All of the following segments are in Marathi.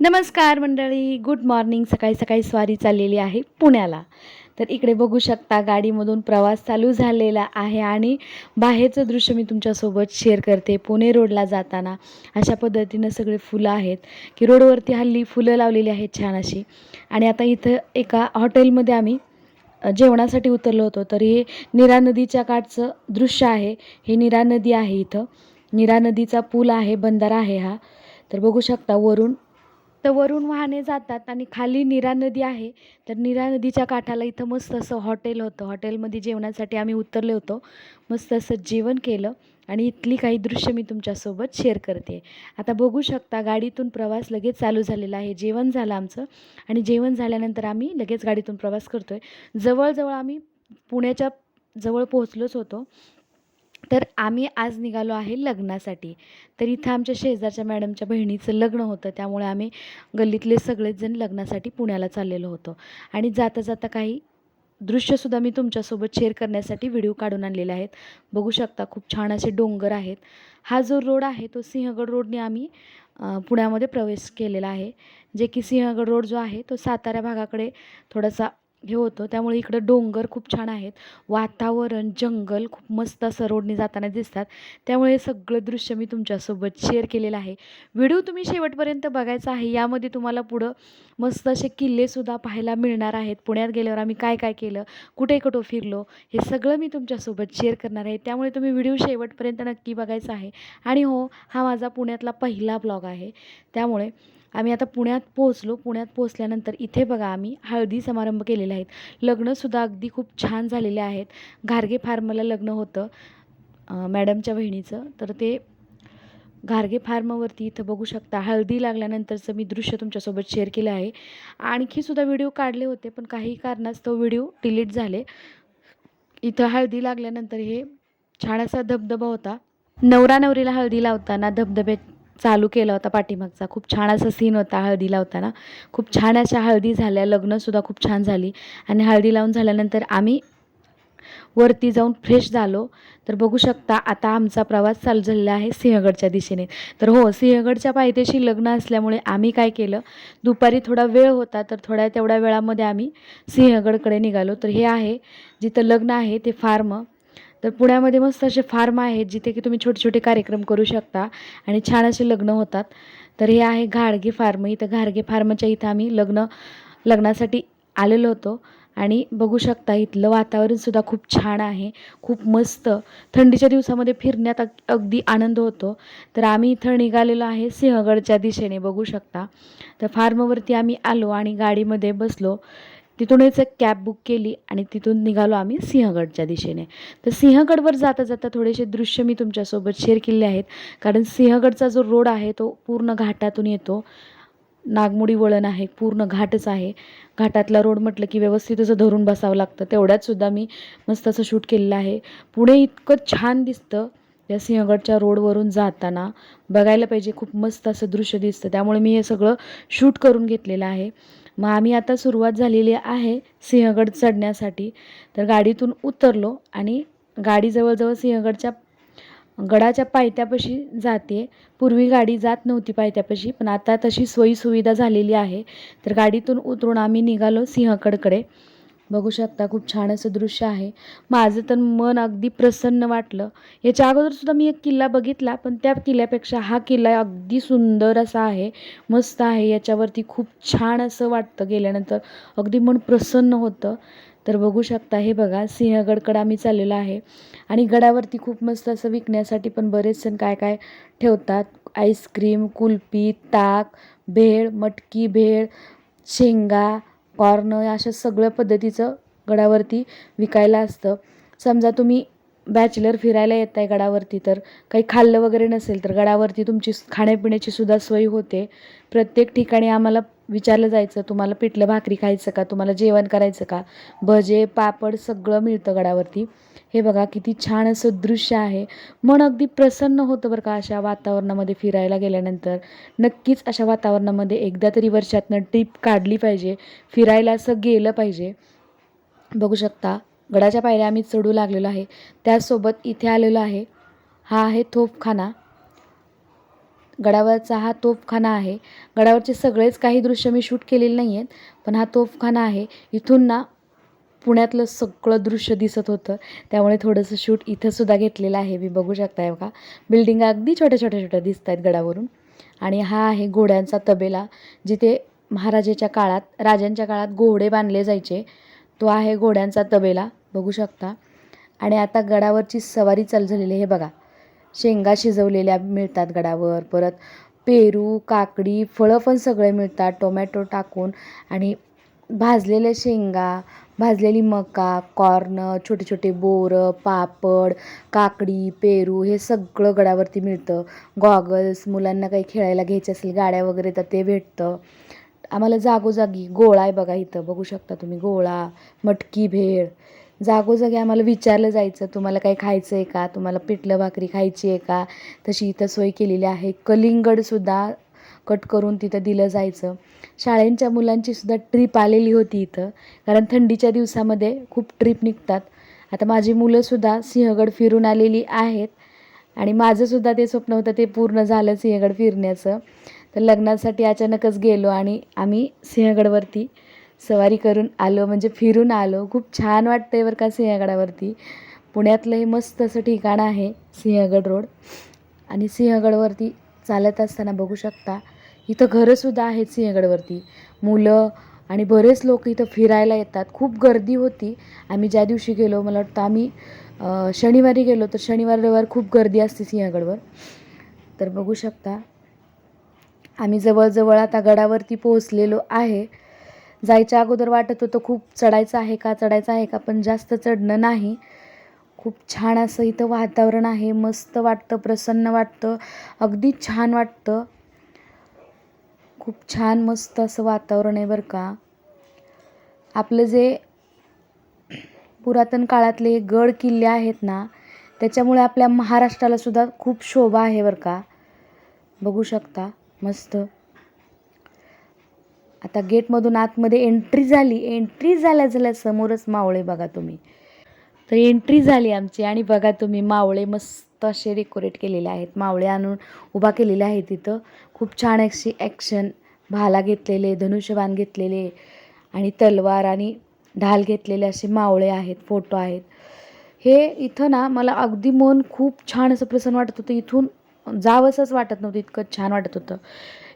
नमस्कार मंडळी गुड मॉर्निंग सकाळी सकाळी स्वारी चाललेली आहे पुण्याला. तर इकडे बघू शकता गाडीमधून प्रवास चालू झालेला आहे आणि बाहेरचं दृश्य मी तुमच्यासोबत शेअर करते. पुणे रोडला जाताना अशा पद्धतीनं सगळे फुलं आहेत की रोडवरती हल्ली फुलं लावलेली आहेत छान अशी. आणि आता इथं एका हॉटेलमध्ये आम्ही जेवणासाठी उतरलो होतो. तर हे निरा नदीच्या काठचं दृश्य आहे. हे निरा नदी आहे इथं. निरा नदीचा पूल आहे बंधारा आहे हा. तर बघू शकता वरून तर वरून वाहने जातात आणि खाली नीरा नदी आहे. तर नीरा नदीच्या काठाला इथं मस्त असं हॉटेल होतं. हॉटेलमध्ये जेवणासाठी आम्ही उतरले होतो. मस्त असं जेवण केलं आणि इथली काही दृश्य मी तुमच्यासोबत शेअर करते. आता बघू शकता गाडीतून प्रवास लगेच चालू झालेला आहे. जेवण झालं आमचं आणि जेवण झाल्यानंतर आम्ही लगेच गाडीतून प्रवास करतो आहे जवळजवळ आम्ही पुण्याच्या जवळ पोहोचलोच होतो. तर आम्ही आज निघालो आहे लग्नासाठी. तर इथं आमच्या शेजारच्या मॅडमच्या बहिणीचं लग्न होतं. त्यामुळे आम्ही गल्लीतले सगळेच जण लग्नासाठी पुण्याला चाललेलो होतो. आणि जाता जाता काही दृश्यसुद्धा मी तुमच्यासोबत शेअर करण्यासाठी व्हिडिओ काढून आणलेले आहेत. बघू शकता खूप छान असे डोंगर आहेत. हा जो रोड आहे तो सिंहगड रोडने आम्ही पुण्यामध्ये प्रवेश केलेला आहे. जे की सिंहगड रोड जो आहे तो सातारा भागाकडे थोडासा हे होतं. त्यामुळे इकडं डोंगर खूप छान आहेत. वातावरण जंगल खूप मस्त असं रोडने जाताना दिसतात. त्यामुळे हे सगळं दृश्य मी तुमच्यासोबत शेअर केलेलं आहे. व्हिडिओ तुम्ही शेवटपर्यंत बघायचा आहे. यामध्ये तुम्हाला पुढं मस्त असे किल्लेसुद्धा पाहायला मिळणार आहेत. पुण्यात गेल्यावर आम्ही काय काय केलं कुठे कुठं फिरलो हे सगळं मी तुमच्यासोबत शेअर करणार आहे. त्यामुळे तुम्ही व्हिडिओ शेवटपर्यंत नक्की बघायचा आहे. आणि हो हा माझा पुण्यातला पहिला ब्लॉग आहे. त्यामुळे आम्ही आता पुण्यात पोहोचलो. पुण्यात पोहोचल्यानंतर इथे बघा आम्ही हळदी समारंभ केलेले आहेत. लग्नसुद्धा अगदी खूप छान झालेले आहेत. घारगे फार्मला लग्न होतं मॅडमच्या बहिणीचं तर ते घारगे फार्मवरती इथं बघू शकता. हळदी लागल्यानंतरचं मी दृश्य तुमच्यासोबत शेअर केलं आहे. आणखीसुद्धा व्हिडिओ काढले होते पण काही कारणास्तव व्हिडिओ डिलीट झाले. इथं हळदी लागल्यानंतर हे छान असा धबधबा होता. नवरा नवरीला हळदी लावताना धबधबे चालू केला होता पाठीमागचा. खूप छान असा सीन होता हळदीला होताना खूप छान अशा हळदी झाल्या. लग्नसुद्धा खूप छान झाली. आणि हळदी लावून झाल्यानंतर आम्ही वरती जाऊन फ्रेश झालो. तर बघू शकता आता आमचा प्रवास चालू झालेला आहे सिंहगडच्या दिशेने. तर हो सिंहगडच्या पायथ्याशी लग्न असल्यामुळे आम्ही काय केलं दुपारी थोडा वेळ होता तर थोड्या तेवढ्या वेळामध्ये आम्ही सिंहगडकडे निघालो. तर हे आहे जिथं लग्न आहे ते फार्म तर पुण्यामध्ये मस्त असे फार्म आहेत जिथे की तुम्ही छोटे छोटे कार्यक्रम करू शकता आणि छान असे लग्न होतात. तर हे आहे घाडगे फार्म. इथं घाडगे फार्मच्या इथं आम्ही लग्न लग्नासाठी आलेलो होतो. आणि बघू शकता इथलं वातावरणसुद्धा खूप छान आहे. खूप मस्त. थंडीच्या दिवसामध्ये फिरण्यात अग अगदी आनंद होतो. तर आम्ही इथं निघालेलो आहे सिंहगडच्या दिशेने बघू शकता. तर फार्मवरती आम्ही आलो आणि गाडीमध्ये बसलो. तिथूनच एक कॅब बुक केली आणि तिथून निघालो आम्ही सिंहगडच्या दिशेने. तर सिंहगडवर जाता जाता थोडेसे दृश्य मी तुमच्यासोबत शेअर केले आहेत. कारण सिंहगडचा जो रोड आहे तो पूर्ण घाटातून येतो. नागमोडी वळण आहे पूर्ण घाटच आहे. घाटातला रोड म्हटलं की व्यवस्थित असं धरून बसावं लागतं. तेवढ्यात सुद्धा मी मस्त असं शूट केलेलं आहे. पुणे इतकं छान दिसतं या सिंहगडच्या रोडवरून जाताना. बघायला पाहिजे खूप मस्त असं दृश्य दिसतं. त्यामुळे मी हे सगळं शूट करून घेतलेलं आहे. मग आम्ही आता सुरुवात झालेली आहे सिंहगड चढण्यासाठी. तर गाडीतून उतरलो आणि गाडी जवळजवळ सिंहगडच्या गडाच्या पायथ्यापाशी जाते. पूर्वी गाडी जात नव्हती पायथ्यापाशी पण आता तशी सोयीसुविधा झालेली आहे. तर गाडीतून उतरून आम्ही निघालो सिंहगडकडे. बघू शकता खूप छान असं दृश्य आहे. माझं तर मन अगदी प्रसन्न वाटलं. याच्या अगोदरसुद्धा मी एक किल्ला बघितला पण त्या किल्ल्यापेक्षा हा किल्ला अगदी सुंदर असा आहे मस्त आहे. याच्यावरती खूप छान असं वाटतं गेल्यानंतर. अगदी मन प्रसन्न होतं. तर बघू शकता हे बघा सिंहगडकडं आम्ही चाललेलो आहे. आणि गडावरती खूप मस्त असं विकण्यासाठी पण बरेच जण काय काय ठेवतात. आईस्क्रीम कुल्फी ताक भेळ मटकी भेळ शेंगा कॉर्न अशा सगळ्या पद्धतीचं गडावरती विकायला असतं. समजा तुम्ही बॅचलर फिरायला येत आहे गडावरती तर काही खाल्लं वगैरे नसेल तर गडावरती तुमची खाण्यापिण्याची सुद्धा सोय होते. प्रत्येक ठिकाणी आम्हाला विचारलं जायचं तुम्हाला पिठलं भाकरी खायचं का तुम्हाला जेवण करायचं का? भजे पापड सगळं मिळतं गडावरती. हे बघा किती छान असं दृश्य आहे. मन अगदी प्रसन्न होतं बरं का अशा वातावरणामध्ये फिरायला गेल्यानंतर. नक्कीच अशा वातावरणामध्ये एकदा तरी वर्षातनं ट्रिप काढली पाहिजे फिरायला असं गेलं पाहिजे. बघू शकता गडाच्या पायऱ्या आम्ही चढू लागलेलो आहे. त्याचसोबत इथे आलेलो आहे. हा आहे तोफखाना. गडावरचा हा तोफखाना आहे. गडावरचे सगळेच काही दृश्य मी शूट केलेले नाही आहेत पण हा तोफखाना आहे. इथून ना पुण्यातलं सगळं दृश्य दिसत होतं. त्यामुळे थोडंसं शूट इथंसुद्धा घेतलेलं आहे. मी बघू शकताय बघा. बिल्डिंग अगदी छोट्या छोट्या छोट्या दिसत आहेत गडावरून. आणि हा आहे घोड्यांचा तबेला जिथे महाराजाच्या काळात राजांच्या काळात घोडे बांधले जायचे. तो आहे घोड्यांचा तबेला. बघू शकता. आणि आता गडावरची सवारी चालू झालेली आहे हे बघा. शेंगा शिजवलेल्या मिळतात गडावर. परत पेरू काकडी फळं पण सगळे मिळतात. टोमॅटो टाकून आणि भाजलेल्या शेंगा भाजलेली मका कॉर्न छोटे छोटे बोरं पापड काकडी पेरू हे सगळं गडावरती मिळतं. गॉगल्स मुलांना काही खेळायला घ्यायचे असेल गाड्या वगैरे तर ते भेटतं. आम्हाला जागोजागी गोळा आहे बघा इथं. बघू शकता तुम्ही गोळा मटकी भेळ. जागोजागी आम्हाला विचारलं जायचं तुम्हाला काही खायचं आहे का? तुम्हाला पिठलं भाकरी खायची आहे का? तशी इथं सोय केलेली आहे. कलिंगडसुद्धा कट करून तिथं दिलं जायचं. शाळेंच्या मुलांची सुद्धा ट्रीप आलेली होती इथं. कारण थंडीच्या दिवसामध्ये खूप ट्रीप निघतात. आता माझी मुलंसुद्धा सिंहगड फिरून आलेली आहेत. आणि माझंसुद्धा ते स्वप्न होतं ते पूर्ण झालं सिंहगड फिरण्याचं. तर लग्नासाठी अचानकच गेलो आणि आम्ही सिंहगडवरती सवारी करून आलो म्हणजे फिरून आलो. खूप छान वाटतं आहे बरं का सिंहगडावरती. पुण्यातलं हे मस्त असं ठिकाण आहे सिंहगड रोड. आणि सिंहगडवरती चालत असताना बघू शकता इथं घरंसुद्धा आहेत सिंहगडवरती. मुलं आणि बरेच लोक इथं फिरायला येतात. खूप गर्दी होती. आम्ही ज्या दिवशी गेलो मला वाटतं आम्ही शनिवारी गेलो तर शनिवार रविवार खूप गर्दी असते सिंहगडवर. तर बघू शकता आम्ही जवळजवळ आता गडावरती पोहोचलेलो आहे. जायच्या अगोदर वाटत होतं खूप चढायचं आहे का चढायचं आहे का पण जास्त चढणं नाही. खूप छान असं इथं वातावरण आहे मस्त वाटतं प्रसन्न वाटतं अगदी छान वाटतं. खूप छान मस्त असं वातावरण आहे बरं का. आपलं जे पुरातन काळातले हे गड किल्ले आहेत ना त्याच्यामुळे आपल्या महाराष्ट्राला सुद्धा खूप शोभा आहे बरं का. बघू शकता. मस्त. आता गेटमधून आतमध्ये एंट्री झाली. एंट्री झाल्या झाल्या समोरच मावळे बघा तुम्ही. तर एंट्री झाली आमची आणि बघा तुम्ही मावळे मस्त असे डेकोरेट केलेले आहेत. मावळे आणून उभा केलेले आहेत तिथं. खूप छान अशी ॲक्शन भाला घेतलेले धनुष्यबाण घेतलेले आणि तलवार आणि ढाल घेतलेले असे मावळे आहेत फोटो आहेत. हे इथं ना मला अगदी मन खूप छान असं प्रसन्न वाटत होतं. इथून जावंसंच वाटत नव्हतं इतकं छान वाटत होतं.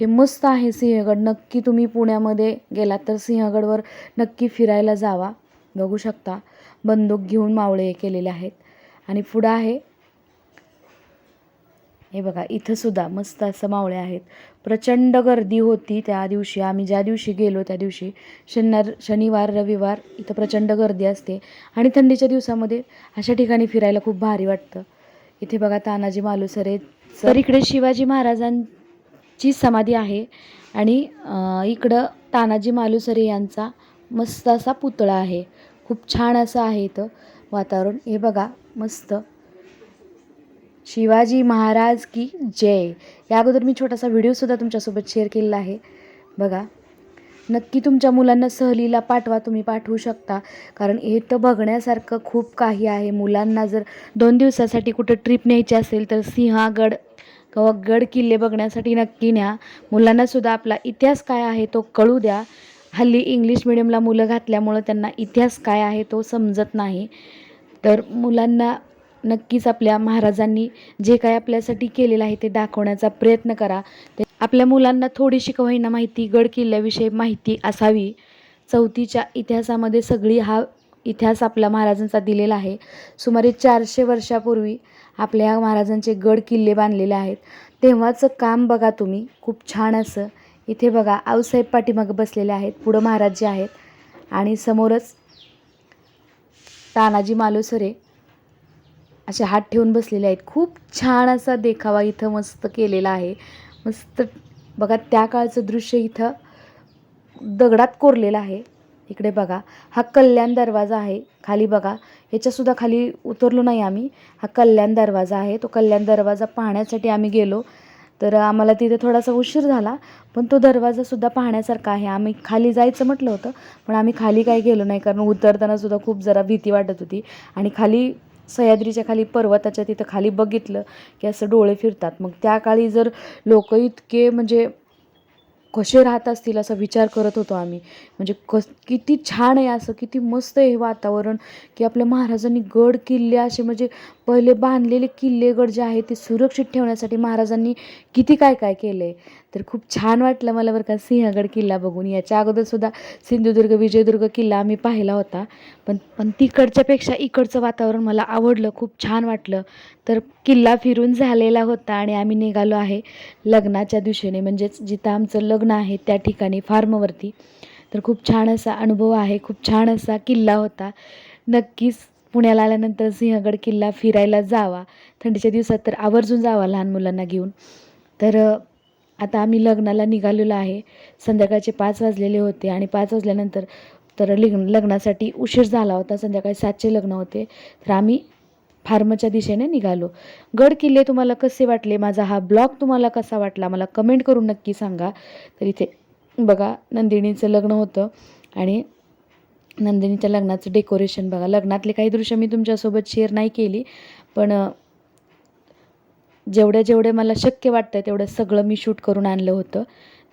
हे मस्त आहे सिंहगड. नक्की तुम्ही पुण्यामध्ये गेलात तर सिंहगडवर नक्की फिरायला जावा. बघू शकता. बंदूक घेऊन मावळे केलेले आहेत. आणि पुढं आहे. हे बघा इथंसुद्धा मस्त असं मावळे आहेत. प्रचंड गर्दी होती त्या दिवशी. आम्ही ज्या दिवशी गेलो त्या दिवशी शनिवार शनिवार रविवार इथं प्रचंड गर्दी असते. आणि थंडीच्या दिवसामध्ये अशा ठिकाणी फिरायला खूप भारी वाटतं. इथे बघा तानाजी मालुसरे तर इकडे शिवाजी महाराजांची समाधी आहे. आणि इकडं तानाजी मालुसरे यांचा मस्त असा पुतळा आहे. खूप छान असं आहे इथं वातावरण. हे बघा मस्त. शिवाजी महाराज की जय. या अगोदर मी छोटासा व्हिडिओसुद्धा तुमच्यासोबत शेअर केलेला आहे. बघा. नक्की तुमच्या मुलांना सहलीला पाठवा तुम्ही पाठवू शकता. कारण हे तर बघण्यासारखं खूप काही आहे. मुलांना जर दोन दिवसासाठी कुठं ट्रिप न्यायची असेल तर सिंहगड किंवा गड किल्ले बघण्यासाठी नक्की न्या. मुलांनासुद्धा आपला इतिहास काय आहे तो कळू द्या. हल्ली इंग्लिश मिडियमला मुलं घातल्यामुळं त्यांना इतिहास काय आहे तो समजत नाही. तर मुलांना नक्कीच आपल्या महाराजांनी जे काय आपल्यासाठी केलेलं आहे ते दाखवण्याचा प्रयत्न करा. ते आपल्या मुलांना थोडीशी का होईना माहिती गड किल्ल्याविषयी माहिती असावी. चौथीच्या इतिहासामध्ये सगळी हा इतिहास आपल्या महाराजांचा दिलेला आहे. सुमारे चारशे वर्षापूर्वी आपल्या ह्या महाराजांचे गड किल्ले बांधलेले आहेत. तेव्हाचं काम बघा तुम्ही खूप छान असं. इथे बघा आऊसाहेब पाठीमागं बसलेले आहेत पुढं महाराज जे आहेत. आणि समोरच तानाजी मालुसरे असे हात ठेवून बसलेले आहेत. खूप छान असा देखावा इथं मस्त केलेला आहे. मस्त. बघा त्या काळचं दृश्य इथं दगडात कोरलेलं आहे. इकडे बघा हा कल्याण दरवाजा आहे. खाली बघा ह्याच्यासुद्धा खाली उतरलो नाही आम्ही. हा कल्याण दरवाजा आहे. तो कल्याण दरवाजा पाहण्यासाठी आम्ही गेलो. तर आम्हाला तिथे थोडासा उशीर झाला पण तो दरवाजासुद्धा पाहण्यासारखा आहे. आम्ही खाली जायचं म्हटलं होतं पण आम्ही खाली काही गेलो नाही कारण उतरताना सुद्धा खूप जरा भीती वाटत होती. आणि खाली सह्याद्रीच्या खाली पर्वताच्या तिथं खाली बघितलं की असं डोळे फिरतात. मग त्या काळी जर लोक इतके म्हणजे कसे राहत असतील असा विचार करत होतो आम्ही. म्हणजे कस किती छान आहे असं किती मस्त आहे हे वातावरण की आपल्या महाराजांनी गड किल्ले असे म्हणजे पहिले बांधलेले किल्ले गड जे आहे ते सुरक्षित ठेवण्यासाठी महाराजांनी किती काय काय केलं आहे तर खूप छान वाटलं मला बरं का सिंहगड किल्ला बघून. याच्या अगोदरसुद्धा सिंधुदुर्ग विजयदुर्ग किल्ला आम्ही पाहिला होता. पण पण तिकडच्यापेक्षा इकडचं वातावरण मला आवडलं खूप छान वाटलं. तर किल्ला फिरून झालेला होता आणि आम्ही निघालो आहे लग्नाच्या दिशेने. म्हणजेच जिथं आमचं लग्न लग्न आहे त्या ठिकाणी फार्मवरती. तर खूप छान असा अनुभव आहे खूप छान असा किल्ला होता. नक्कीच पुण्याला आल्यानंतर सिंहगड किल्ला फिरायला जावा. थंडीच्या दिवसात तर आवर्जून जावा लहान मुलांना घेऊन. तर आता आम्ही लग्नाला निघालेलो आहे. संध्याकाळचे पाच वाजलेले होते आणि पाच वाजल्यानंतर तर लग्न लग्नासाठी उशीर झाला होता. संध्याकाळी सातचे लग्न होते. तर आम्ही फार्मच्या दिशेने निघालो. गड किल्ले तुम्हाला कसे वाटले? माझा हा ब्लॉग तुम्हाला कसा वाटला? मला कमेंट करून नक्की सांगा. तर इथे बघा नंदिनीचं लग्न होतं आणि नंदिनीच्या लग्नाचं डेकोरेशन बघा. लग्नातले काही दृश्य मी तुमच्यासोबत शेअर नाही केली पण जेवढ्या जेवढे मला शक्य वाटतं तेवढं सगळं मी शूट करून आणलं होतं.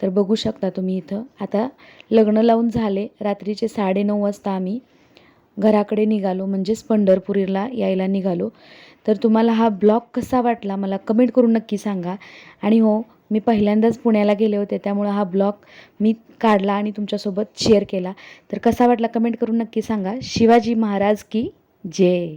तर बघू शकता तुम्ही इथं. आता लग्न लावून झाले. रात्रीचे साडेनऊ वाजता आम्ही घराकडे निघालो म्हणजेच पंढरपूरला यायला निघालो. तर तुम्हाला हा ब्लॉग कसा वाटला मला कमेंट करून नक्की सांगा. आणि हो मी पहिल्यांदाच पुण्याला गेले होते त्यामुळं हा ब्लॉग मी काढला आणि तुमच्यासोबत शेअर केला. तर कसा वाटला कमेंट करून नक्की सांगा. शिवाजी महाराज की जय.